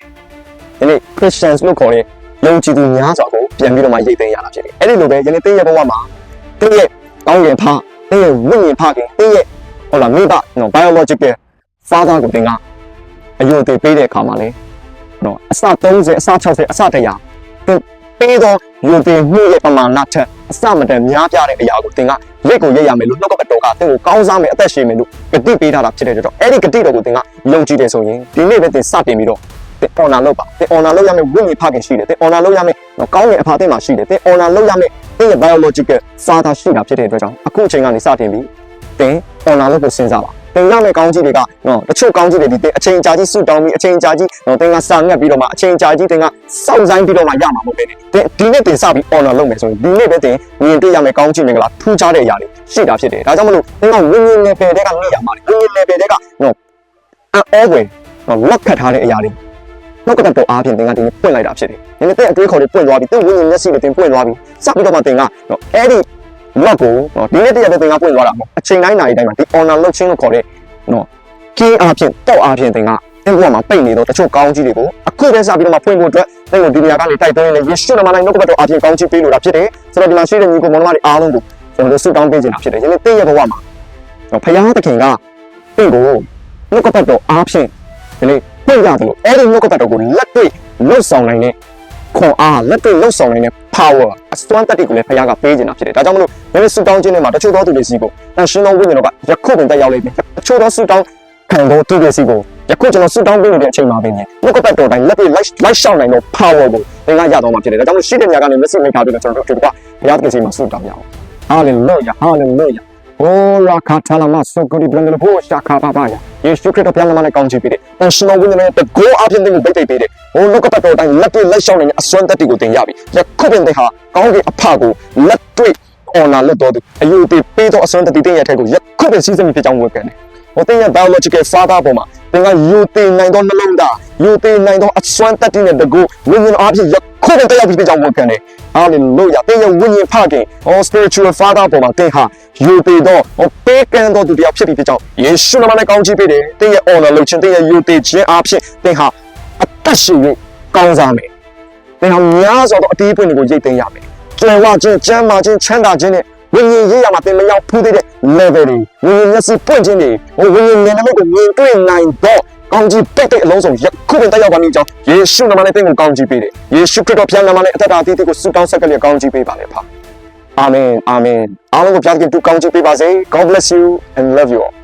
ဒီနေ့ Christians လို့ခေါ်တဲ့ယုံကြည်သူများစွာကိုပြန်ပြီးတော့မှရိတ်သိမ်းရတာဖြစ်တယ်အဲ့ဒီလိုပဲယနေ့သင်ရဲ့ဘဝမှာသင်ရဲ့ကောင်းကင်ဖသင်ရဲ့ဝိညာဉ်ဖခင်သင်ရဲ့ဟုတ်လားမိဘနော် biological father ကိုသင်က အယုံသေးပေးတဲ့အခါမှာလေနော်အစ30အစ60အစ100သင်ပေးသောယုံသေးမှုရဲ့ပမာဏထက်အစမတန်များပြားတဲ့အရာကိုသင်ကလက်ကိုရိတ်ရမယ်လို့နှုတ်ကပတ်တော်ကသင်ကိုကောင်းစားမယ်အသက်ရှင်မယ်လို့ဂတိပေးထားတာဖြစ်တဲ့အတွက်အဲ့ဒီဂတိတော်ကိုသင်ကယုံကြည်တယ်ဆိုရင်ဒီနေ့ပဲသင်စတင်ပြီးတော့သင် honor လုပ်ပါသင် honor လုပ်ရမယ်ဝိညာဉ်ဖခင်ရှိတယ်သင် honor လုပ်ရမယ်နော်ကောင်းတဲ့အဖအသင်မှာရှိတယ်သင် honor လုပ်ရမယ်သင်ရဲ့ biological father ရှိတာဖြစ်တဲ့အတွက်ကြောင့်အခုအချိန်ကနေစတင်ပြီးသင် honor လုပ်ဖို့စဉ်းစားပါ သင်ရမယ့်ကောင်းကြီးတွေကနော်တချို့ကောင်းကြီးတွေဒီသင်အချိန်ကြာကြီးဆူတောင်းပြီးအချိန်ကြာကြီးနော်သင်ကစာငတ်ပြီးတော့မှအချိန်ကြာကြီးသင်ကစောင့်ဆိုင်ပြီးတော့မှရမှာမဟုတ်ပဲနဲ့သင်ဒီနေ့သင်စပြီး honor လုပ်မယ်ဆိုရင်ဒီနေ့ပဲသင်မြင်တွေ့ရမယ့်ကောင်းကြီးမင်္ဂလာထူးခြားတဲ့အရာတွေရှိတာဖြစ်တယ်ဒါကြောင့်မလို့သင်ကဝိညာဉ် level တွေကနေရမှာလေဝိညာဉ် level တွေကနော်အောဝယ်နော်လက်ခတ်ထားတဲ့အရာတွေနှုတ်ကပတ်တော်အားဖြင့်သင်ကဒီနေ့ပွင့်လိုက်တာဖြစ်တယ်။ဒီနေ့တဲ့အတွေးခေါ်တွေပွင့်သွားပြီ။သင်ဝိညာဉ်မျက်စိတွေသင်ပွင့်သွားပြီ။စပြီးတော့မှသင်ကနော်အဲ့ဒီ လောက်ကိုနော်ဒီနေ့တည်းရတဲ့သင်ကပွင့်သွားတာမဟုတ်အချိန်တိုင်းနိုင်တိုင်းမှာဒီ honor လုပ်ခြင်းလို့ခေါ်တဲ့နော်ကင်းအားဖြင့်တောက်အားဖြင့်သင်ကသင်ဘဝမှာပိတ်နေတော့တချို့ကောင်းကြီးတွေကိုအခုပဲစပြီးတော့မှဖွင့်ဖို့အတွက်သင်ကိုဒီနေရာကနေတိုက်တွန်းနေယေရှုနာမ၌နှုတ်ကပတ်တော်အားဖြင့်ကောင်းချီးပေးလို့တာဖြစ်တယ်။ဆိုတော့ဒီမှာရှိတဲ့ညီကိုမောင်နှမတွေအားလုံးကိုကျွန်တော်တို့ဆုတောင်းပေးခြင်းတာဖြစ်တယ်။ယနေ့သင်ရဲ့ဘဝမှာနော်ဖခင်သခင်ကသင်ကိုနှုတ်ကပတ်တော်အားဖြင့်ဒီနေ့ပြည့်ရတယ်လို့အဲ့ဒီနှုတ်ကပတ်တော်ကိုလက်တွေ့လှုပ်ဆောင်နိုင်တဲ့ ခွန်အားလက်တွေ့လှုပ်ဆောင်နိုင်တဲ့ power အစွမ်းတတ္တိကိုလည်းဖခင်ကပေးခြင်းတာဖြစ်တယ်။ဒါကြောင့်မလို့ဒီနေ့ဆုတောင်းခြင်းတွေမှာတချို့သောသူတွေစီကိုတန်ရှင်းသောဝိညာဉ်တော်ကယခုပင်တက်ရောက်လိမ့်မယ်။တချို့သောဆုတောင်းခံသောသူတွေစီကိုယခုကျွန်တော်ဆုတောင်းပေးနေတဲ့အချိန်မှာပင်နှုတ်ကပတ်တော်တိုင်းလက်တွေ့ light light ရှောင်းနိုင်သော power ကိုသင်ကရတော့မှာဖြစ်တယ်။ဒါကြောင့်မလို့ရှိတဲ့နေရာကနေမျက်စိမိတ်ထားပြီးတော့ကျွန်တော်တို့တို့ကဘုရားသခင်စီမှာဆုတောင်းရအောင်။ hallelujah hallelujah ဩရာခာထာလာမဆောဂရီဘလန်ဒလဖို့ရှာခါပါပါယယေရှုခရစ်တော်ဘုရားနာမနဲ့ကောင်းချီးပေးတယ်။တန်ရှင်တော်ဝိညာဉ်နဲ့တကောအပြင်းတွေကိုဗိတ်သိပ်ပေးတယ်။ဟိုလောကပတ်တော်တိုင်းလက်တွေ့လက်ရှောင်းနေတဲ့အစွမ်းတက်တွေကိုသင်ရပြီ။ယခုပင်တဲ့ဟာကောင်းကင်အဖကိုလက်တွေ့အော်လာလက်တော်သူအယူပေးပေးသောအစွမ်းတက်တွေသင်ရတဲ့ကိုယခုပင်စီစဉ်ပြီးဖြစ်ကြောင်းဝေခံတယ်။ဟိုသင်ရဲ့ biological father ပေါ်မှာသင်ကယူသိနိုင်သောနှလုံးသားယူသိနိုင်သောအစွမ်းတက်တွေနဲ့တကောဝိညာဉ်အပြင်းယခုပင်တယောက်ပြီးဖြစ်ကြောင်းဝေခံတယ်။ hallelujah တင်ရဝိညာဉ်ဖခင် all spiritual father ပေါ်မှာတင်ဟာယူတည်သောဟိုပေးကမ်းသောသူတယောက်ဖြစ်ပြီးဖြစ်ကြောင်းယေရှုနာမနဲ့ကောင်းချီးပေးတယ်။တင်ရဲ့ honor လုပ်ခြင်းတင်ရဲ့ယူတည်ခြင်းအပြင်တင်ဟာအသက်ရှင်၍ကောင်းစားမယ်။တင်ဟာများစွာသောအတီးပွင့်တွေကိုရိတ်သိမ်းရမယ်။ကျွယ်ဝခြင်း၊ကျမ်းမာခြင်း၊ချမ်းသာခြင်းနဲ့ဝိညာဉ်ရေးရမှာတင်မရောက်ဖူးသေးတဲ့ level တွေဝိညာဉ်မျက်စိပွင့်ခြင်းတွေဟိုဝိညာဉ်ဉာဏ်နဲ့ကိုမြင်တွေ့နိုင်တော့ ကောင်းကြီးပိတ်တဲ့အလုံးစုံယခုပင်တက်ရောက်ပါမည်ကြောင်းယေရှုနာမနဲ့တင်ကိုကောင်းကြီးပေးတယ်။ယေရှုခရစ်တော်ဖျားနာမနဲ့အသက်တာအသီးသီးကိုဆုတောင်းဆက်ကလေးကောင်းကြီးပေးပါလေဖာ။ Amen. Amen. အားလုံးကိုဖျားသခင်တူကောင်းချီးပေးပါစေ. God bless you and love you all.